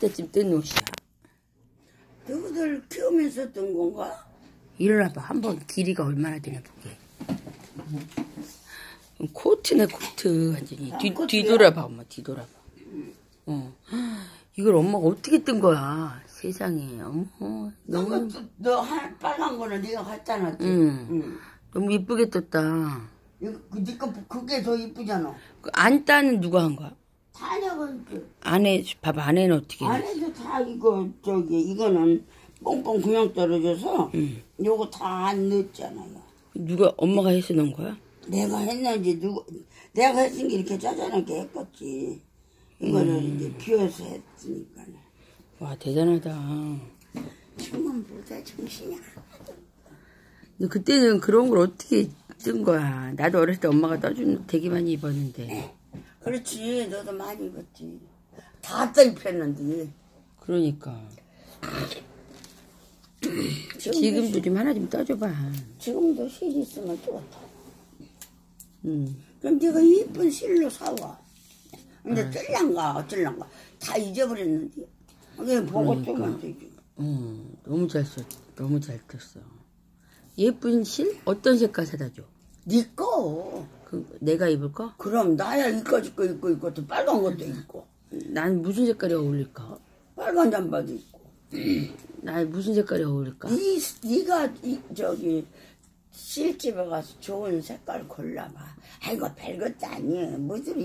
때쯤 뜬 옷이야. 너희들 키우면서 뜬 건가? 일어나봐. 한번 길이가 얼마나 되나 보게. 코트네, 코트. 완전히. 뒤, 아, 코트야? 뒤돌아봐, 엄마. 뒤돌아봐. 어. 이걸 엄마가 어떻게 뜬 거야? 세상에. 어머. 너무, 너 한, 빨간 거는 네가 놨지? 응. 응. 너무 이쁘게 떴다. 이거, 그, 니거 그게 더 이쁘잖아. 그안 따는 누가 한 거야? 다녀가 그 안에, 봐봐. 안에는 어떻게. 해? 안에도 다 이거 저기 이거는 뽕뽕 그냥 떨어져서 응. 요거 다 안 넣었잖아요. 누가, 엄마가 해서 넣은 거야? 내가 했는지 누구 내가 했은 게 이렇게 짜잘하게 했겠지. 이거를 이제 비워서 했으니까. 와, 대단하다. 지금은 보다 정신이 안 근데 그때는 그런 걸 어떻게 뜬 거야? 나도 어렸을 때 엄마가 떠준 되게 많이 입었는데. 그렇지, 너도 많이 입었지. 다떠 입혔는데. 그러니까. 지금도, 좀 하나 좀 떠줘봐. 지금도 실 있으면 좋다. 응. 그럼 네가 이쁜 실로 사와. 근데 뜰랑가 어쩔랑가 다 잊어버렸는데. 그게 보고 뜨면 되지. 응. 너무 잘 썼, 너무 잘 떴어. 예쁜 실? 어떤 색깔 사다 줘? 네 거. 그, 내가 입을 거? 그럼 나야 이까지 거 입고 있고 또 빨간 것도 입고 난 무슨 색깔이 어울릴까? 빨간 잠바도 입고. 나 무슨 색깔이 어울릴까? 네, 네가 이, 저기 실집에 가서 좋은 색깔 골라봐. 아이고 별것도 아니에요. 무슨